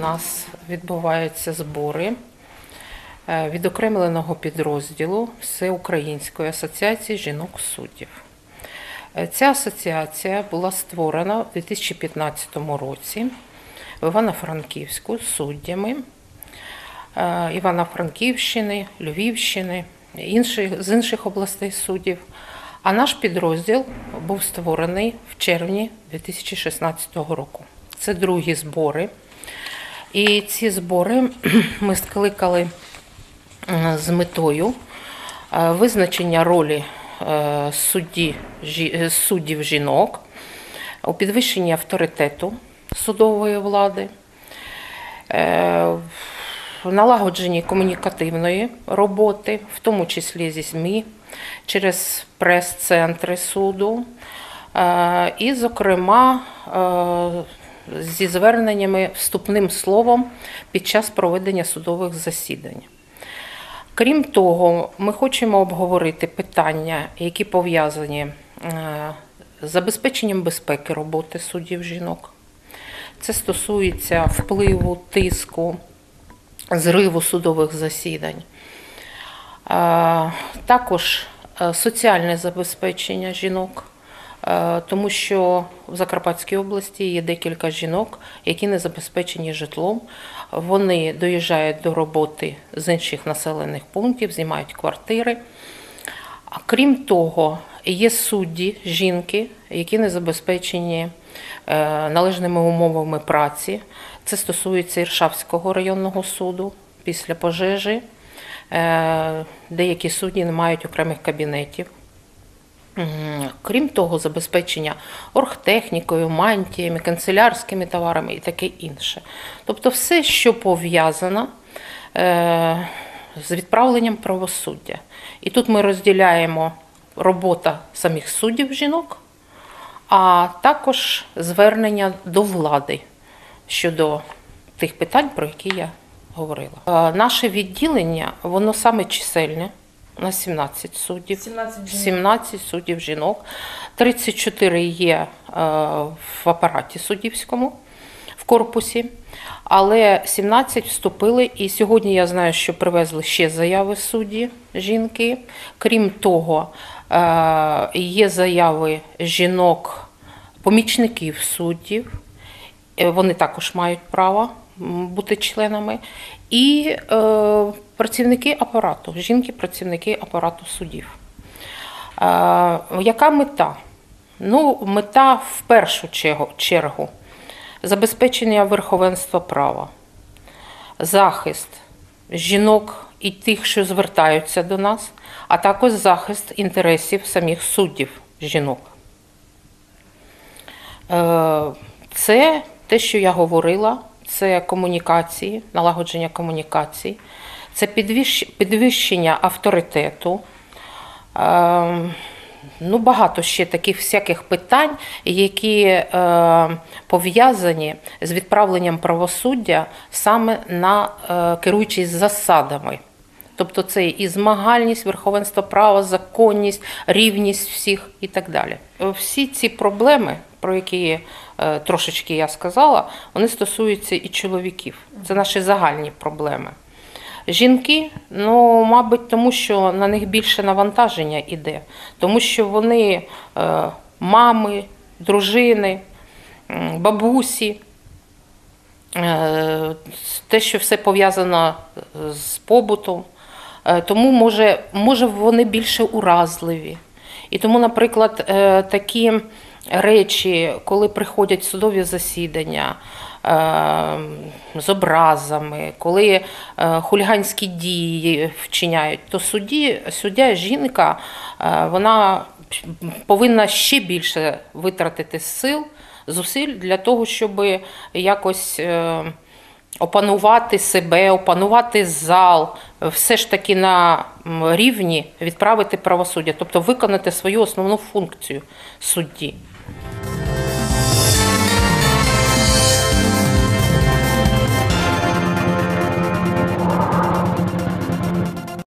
нас відбуваються збори е, відокремленого підрозділу Всеукраїнської асоціації жінок суддів. Е, Ця асоціація була створена у 2015 році в Івано-Франківську суддями е, Івано-Франківщини, Львівщини, інших, з інших областей суддів. А наш підрозділ був створений в червні 2016 року. Це другі збори. І ці збори ми скликали е, з метою е, визначення ролі е, судді, суддів жінок у підвищенні авторитету судової влади, налагодженні комунікативної роботи, в тому числі зі ЗМІ, через прес-центри суду, і, зокрема, зі зверненнями вступним словом під час проведення судових засідань. Крім того, ми хочемо обговорити питання, які пов'язані е, з забезпеченням безпеки роботи суддів жінок. Це стосується впливу, тиску, зриву судових засідань. Е, Також е, соціальне забезпечення жінок, тому що в Закарпатській області є декілька жінок, які не забезпечені житлом. Вони доїжджають до роботи з інших населених пунктів, знімають квартири. А крім того, є судді, жінки, які не забезпечені е, належними умовами праці. Це стосується Іршавського районного суду після пожежі. Е, Деякі судді не мають окремих кабінетів. Крім того, забезпечення оргтехнікою, мантіями, канцелярськими товарами і таке інше. Тобто все, що пов'язано е, з відправленням правосуддя. І тут ми розділяємо робота самих суддів жінок, а також звернення до влади щодо тих питань, про які я говорила. Е, Наше відділення, воно саме чисельне. У нас 17 суддів. 17 жінок. 17 суддів жінок, 34 є е, в апараті суддівському, в корпусі, але 17 вступили. І сьогодні я знаю, що привезли ще заяви судді жінки. Крім того, е, є заяви жінок, помічників суддів. Е, Вони також мають право бути членами. І е, працівники апарату, жінки-працівники апарату судів. Яка мета? Ну, мета в першу чергу, чергу забезпечення верховенства права, захист жінок і тих, що звертаються до нас, а також захист інтересів самих суддів жінок. Е, Це те, що я говорила, це комунікації, налагодження комунікацій, це підвищення авторитету. Е, Ну, багато ще таких всяких питань, які е, пов'язані з відправленням правосуддя саме на е, керуючись засадами. Тобто це і змагальність, верховенство права, законність, рівність всіх і так далі. Всі ці проблеми, про які е, трошечки я сказала, вони стосуються і чоловіків. Це наші загальні проблеми. Жінки, ну, мабуть, тому що на них більше навантаження іде, тому що вони е, мами, дружини, бабусі, е, те, що все пов'язано з побутом. Е, Тому може, може вони більше уразливі. І тому, наприклад, е, такі речі, коли приходять судові засідання е, з образами, коли е, хуліганські дії вчиняють, то судді, суддя жінка вона повинна ще більше витратити сил, зусиль для того, щоб якось. опанувати себе, опанувати зал, все ж таки на рівні відправити правосуддя, тобто виконати свою основну функцію судді.